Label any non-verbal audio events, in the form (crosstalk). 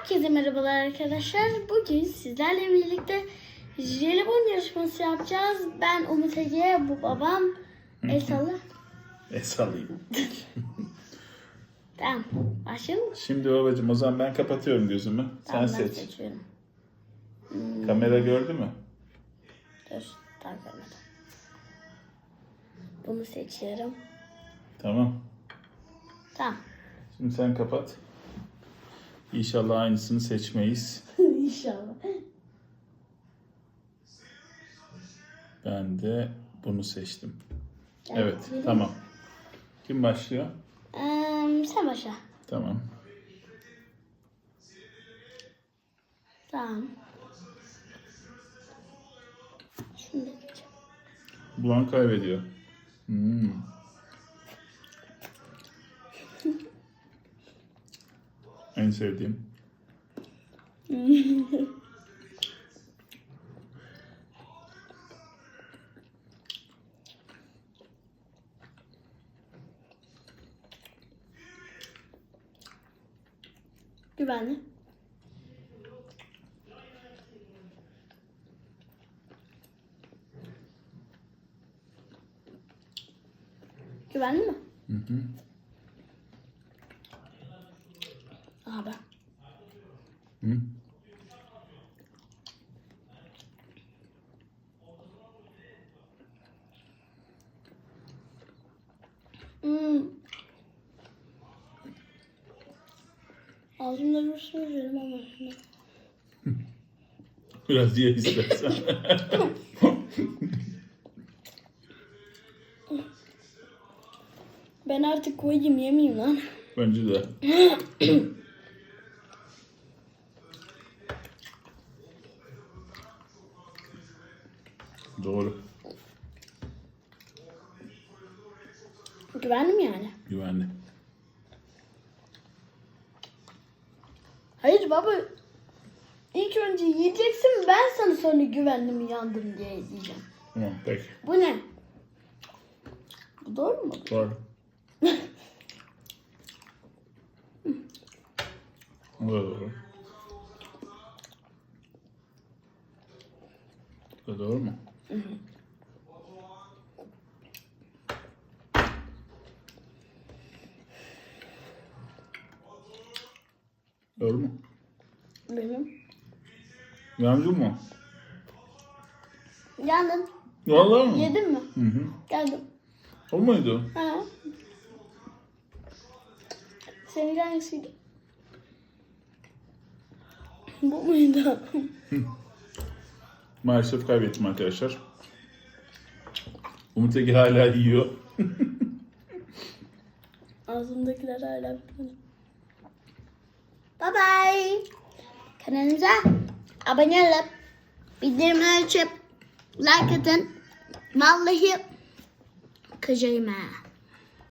Herkese merhabalar arkadaşlar. Bugün sizlerle birlikte jelibon yarışması yapacağız. Ben Umut Ege, bu babam. El salla. Es alayım. (laughs) Tamam. Başlayalım mı? Şimdi babacığım o zaman ben kapatıyorum gözümü. Sen Tamam, ben seç. seçiyorum. Kamera gördü mü? Dur. Tamam, tamam. Bunu seçiyorum. Tamam. Tamam. Şimdi sen kapat. İnşallah aynısını seçmeyiz. (laughs) İnşallah. Ben de bunu seçtim. Evet, Evet, tamam. Kim başlıyor? Ee, sen başla. Tamam. Tamam. Seçeceğim. Bulan kaybediyor. Hmm. En sevdiğim. (laughs) Güvenli. Güvenli mi? Hı hı. Abi. Hı? Hmm. Ağzımda bir şey yerim ama. Biraz ye istersen. Ben artık koyayım yemeyeyim lan. Bence de. (laughs) Doğru. Güvenli mi yani? Güvenli. Hayır baba. İlk önce yiyeceksin ben sana sonra güvenli mi yandım diye diyeceğim. Tamam peki. Bu ne? Bu doğru mu? Doğru. O da doğru. Bu da doğru mu? Doğru mu? Benim. Yandın mı? Yandın. Vallahi mı? Yedin mi? Hı hı. Geldim. O muydu? Ha. Senin hangisiydi? Bu muydu? (laughs) Maalesef kaybettim arkadaşlar. Umut Ege hala yiyor. (laughs) Ağzımdakiler hala. Bye bye. Kanalımıza abone olup bildirimleri açıp like atın. Vallahi kıcayım ha.